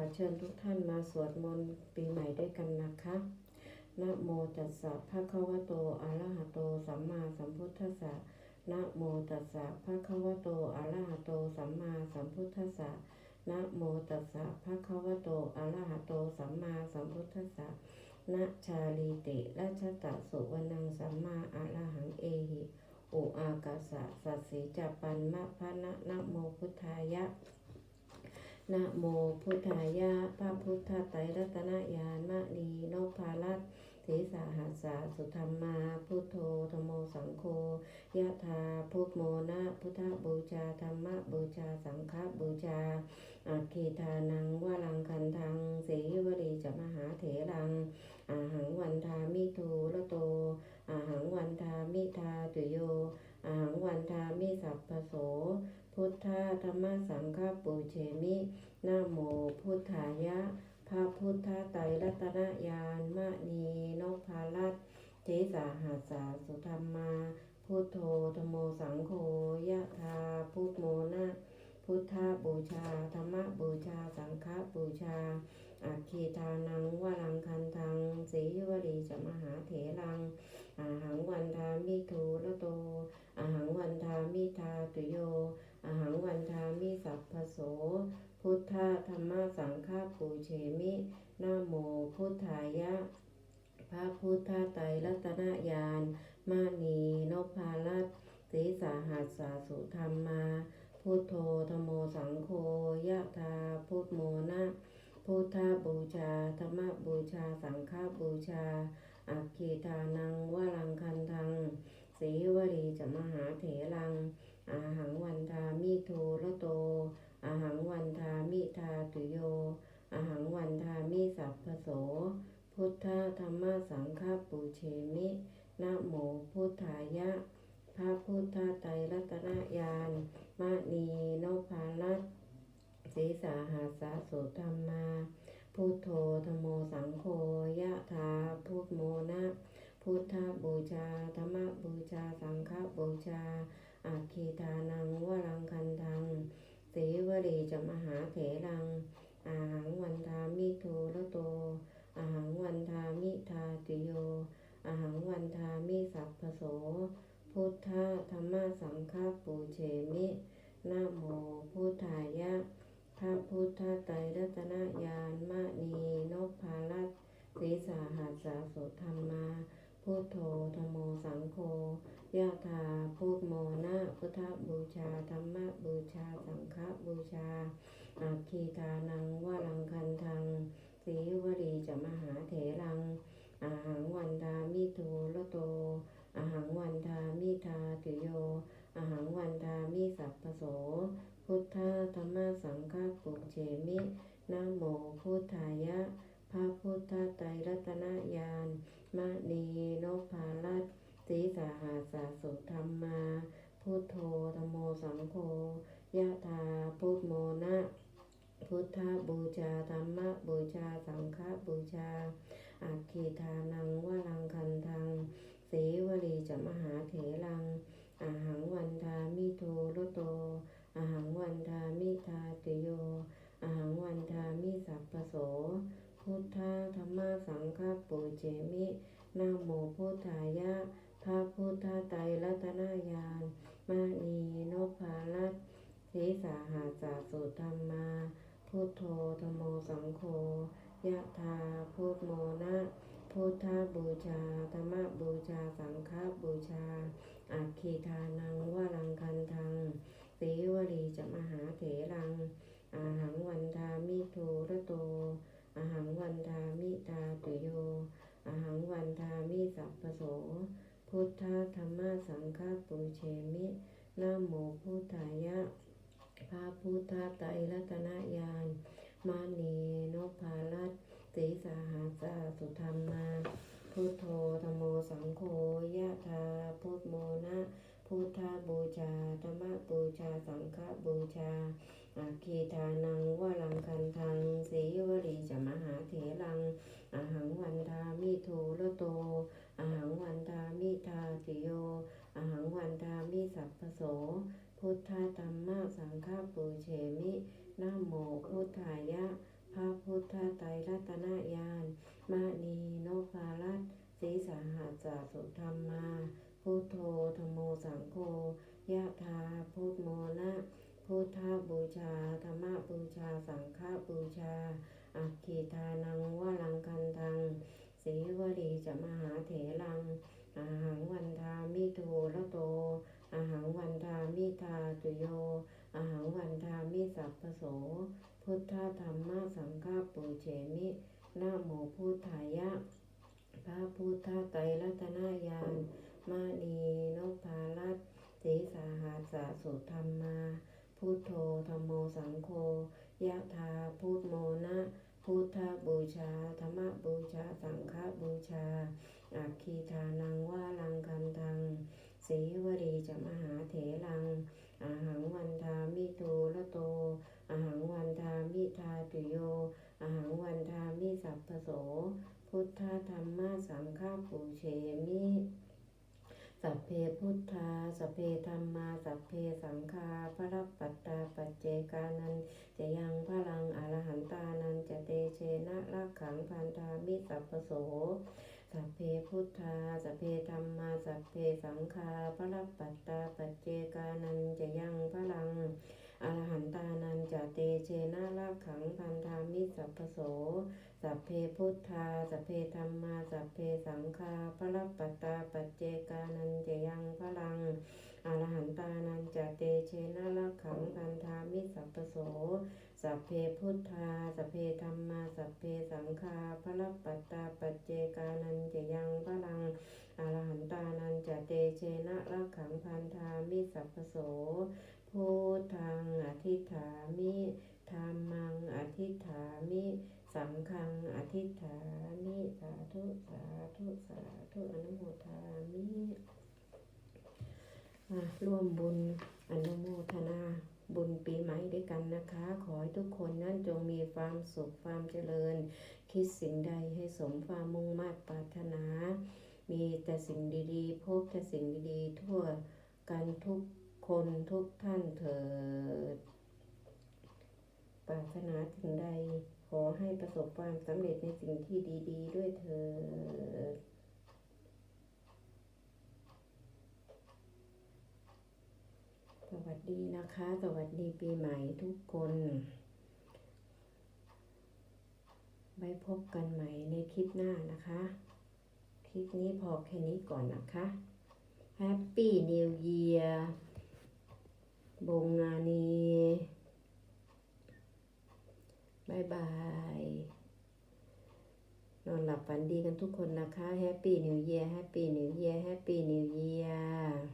อเชิญทุกท่านมาสวดมนต์ปีใหม่ด้วยกันนะคะนะโมตัสสะภะคะวะโตอะระหะโต สัมมาสัมพุทธัสสะนะโมตัสสะภะคะวะโตอะระหะโต สัมมาสัมพุทธัสสะนะโมตัสสะภะคะวะโตอะระหะโต สัมมาสัมพุทธัสสะนะชาลีติราชตะสุวรรณังสัมมาอะระหังเอหิอุอากาสะสัสสีจัปปันมะพะนะนะโมพุทธายะ นะโมพุทธายะพระพุทธไตรรัตนญาณมะนีนพพาลัตเทสาหัสสะสุธรรมาพุทโธธโมสังโฆยะธาพุทโมนะพุทธบูชาธรรมบูชาสังฆบูชาอาคีทานังวรังคนทังสีวรีจะมหาเถรัง อาหังวันทามิทูละโต อาหังวันทามิทาตุโย อาหังวันทามิสัพพโส พุทธาธรรมสังฆปูเชมินะโมพุะพระพุทธไตรรัตนญาณมะนีนพพาลัตเจสาหัสาสุธรรมา พุทโธธโมสังโฆยะธาพุทโมนะพุทธบูชาธรรมบูชาสังฆบูชาอาคีทานังวรังคันทังสีวรีจมหาเถรังอาหังวันทามิทูละโตอาหังวันทามิทาตุโยอาหังวันทามิสัพพโส พุทธธรรมสังฆาปูเชมินะโมพุทธายะ พระพุทธไตรรัตนญาณมานีนพพาลัตสีสาหัสสาสุธรรมมา พุทโธธโมสังโฆยะธาพุทโมนะพุทธบูชาธรรมบูชาสังฆบูชา อัคคีทานังวรังคันทังสีวรีจะมหาเถรัง อาหังวันทามิโทระโต อาหังวันทามิทาตุโยอาหังวันทามิสัพพโส พุทธธรรมสังฆปูเชมินะโมพุทธายะ พระพุทธไตรรัตนญาณมะนีนพพาลัตศีสาหาสาสุธรรมา พุทโธธโมสังโฆยะธาพุทโมนะ พุทธบูชาธรรมบูชาสังฆบูชาอาคีทานังวรังคันทังสีวรีจะมหาเถรัง อาหังวันทามิโทระโต อาหังวันทามิทาติโย อาหังวันทามิสัพพโส พุทธธรรมสังฆปูเชมินะโมพุทธายะ พระพุทธไตรรัตนญาณมะนีนพพาลั ตศีสาหัสสาสุธรรมาพุทโธธโมสังโฆยะธาพุทโมนาพุทธบูชาธรรมบูชาสังฆบูชาอาคีทานังวรังคันทังสีวรีจะมหาเทรัง อาหังวันทามิโทละโต อาหังวันทามิทาตุโย อาหังวันทามิสัพพโส พุทธธรรมสังฆปุเชมินะโมพุทธายะ พระพุทธไตรรัตนญาณมะนีนพพาลัตสีสาหาสาสุธรรมา พุทโธธโมสังโฆยะธาพุทโมนะ พุทธบูชาธรรมบูชาสังฆบูชาอาคีทานังวรังคันทังสีวรีจะมหาเถรัง อาหังวันทามิโทระโต อาหังวันทามิทาติโย อาหังวันทามิสัพพโส พุทธธรรมสังฆปู เจมินะโมพุทธายะพระพุทธไตรรัตนาญาณมะนีนพาลัตสีสาหาสาสุธรรมา พุทโธธโมสังโฆยะธาพุทโมนะพุทธบูชาธรรมบูชาสังฆบูชาอาคีทานังวรังคันทังสีวรีจะมหาเถรังอาหังวันทามิโทระโตอาหังวันทามิทาตุโย อาหังวันทามิสัพพโส พุทธธรรมสังฆปูเชมินะโมพุทธายะพระพุทธไตรรัตนญาณมานีนพพาลัตสีสาหาสาสุธรรมา พุทโธธโมสังโฆยะธาพุทโมนะพุทธบูชาธรรมบูชาสังฆบูชาอาคีทานังวรังคันทังสีวรีจะมหาเถรัง อาหังวันทามิโทระโตอาหังวันทามิทาติโยอาหังวันทามิสัพพโส พุทธธรรมะสังฆปูเชมินะโมพุทธายะพระพุทธไตรรัตนญาณมณีโนภารัตศีสาหาจาสุธรรมมาพุทโธธโมสังโฆยะธาพุทโมนะพุทธบูชาธรรมบูชาสังฆบูชา อัคคีทานังวลังคันทังสีวรีจะมหาเถรังอาหังวันทามิโทละโตอาหังวันทามิทาตุโยอาหังวันทามิสัพพโส พุทธธรรมสังฆปูเฉมินะโมพุทธายะ พระพุทธไตรรัตนญาณมานีนพาลัตสีสาหาสาสุธรรมมา พุทโธธรรมโมสังโฆ ยะธาพุทโมนะพุทธบูชาธรรมบูชา สังฆบูชาอาคีทานังว่าลังคันทังสีวรีจะมหาเถรัง อาหังวันทามิโตละโต อาหังวันทามิทาตุโย อาหังวันทามิสัพพโส พุทธธรรมสังฆปูเชมิ สั พเพพุทธาสัพเพธรรมาสัพเพสังฆาพระปัตตาปัจเจกานันจะยังพลังอรหันตานันจะเตเชนะรักขังพันธามิสัพโสสัพเพพุทธาสัพเพธรรมาสัพเพสังฆาพระปัตตาปัจเจกานันจะยังพลังอรหันตานันจะเตเชนะรักขังพันธามิสัพโสสัพเพพุทธาสัพเพธรรมาสัพเพสังฆาพระปัตตาปัจเจกานันจะยังพลัง อรหันตานันจะเตเชนะรักขังพันธามิสัพพโส สัพ เพพุทธาสัพเพธรรมาสัพเพสังฆาพระปัตตาปัจเจกานันจะยังพลังอรหันตานันจะเตเชนะรักขังพันธามิสัพโสพุทธังอธิฐามิธรรมังอธิฐามิสังฆังอธิฐามิสาธุสาธุสาธุอนุโมทามิอะร่วมบุญอนุโมทนา บุญปีใหม่ด้วยกันนะคะ ขอให้ทุกคนนั้นจงมีความสุขความเจริญ คิดสิ่งใดให้สมความมุ่งมา่ปรารถนา มีแต่สิ่งดีๆ พบแต่สิ่งดีๆ ทั่วกันทุกคนทุกท่านเถิด ปรารถนาถึงใดขอให้ประสบความสำเร็จในสิ่งที่ดี ๆ ด้วยเถิด สวัสดีนะคะ สวัสดีปีใหม่ทุกคน ไว้พบกันใหม่ในคลิปหน้านะคะ คลิปนี้พอแค่นี้ก่อนนะคะ Happy New Year บงงานีบายบาย นอนหลับฝันดีกันทุกคนนะคะ Happy New Year Happy New Year Happy New Year